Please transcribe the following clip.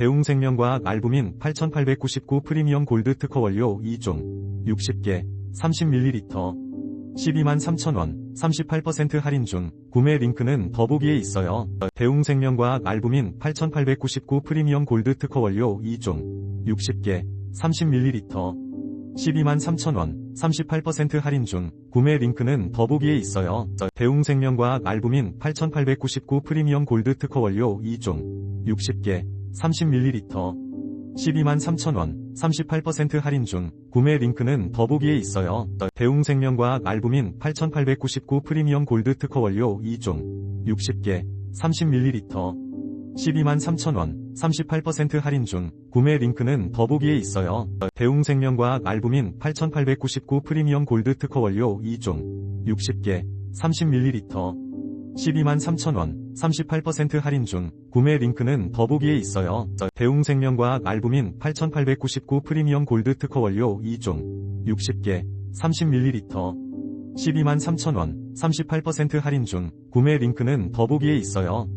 대웅생명과학 알부민 8899 프리미엄 골드 특허 원료 2종 60개 30ml 12만 3천원 38% 할인 중 구매 링크는 더보기에 있어요. 대웅생명과학 알부민 8899 프리미엄 골드 특허 원료 2종 60개 30ml 12만 3천원 38% 할인 중 구매 링크는 더보기에 있어요. 대웅생명과학 알부민 8899 프리미엄 골드 특허 원료 2종 60개 30ml 12만 3천원. 38% 할인 중 구매 링크는 더보기에 있어요. 대웅생명과학 알부민 8899 프리미엄 골드 특허 원료 2종 60개. 30ml 12만 3천원. 38% 할인 중 구매 링크는 더보기에 있어요. 대웅생명과학 알부민 8899 프리미엄 골드 특허 원료 2종 60개. 30ml 12만 3천원 38% 할인 중 구매 링크는 더보기에 있어요. 대웅생명과학 알부민 8899 프리미엄 골드 특허 원료 2종 60개 30ml 12만 3천원 38% 할인 중 구매 링크는 더보기에 있어요.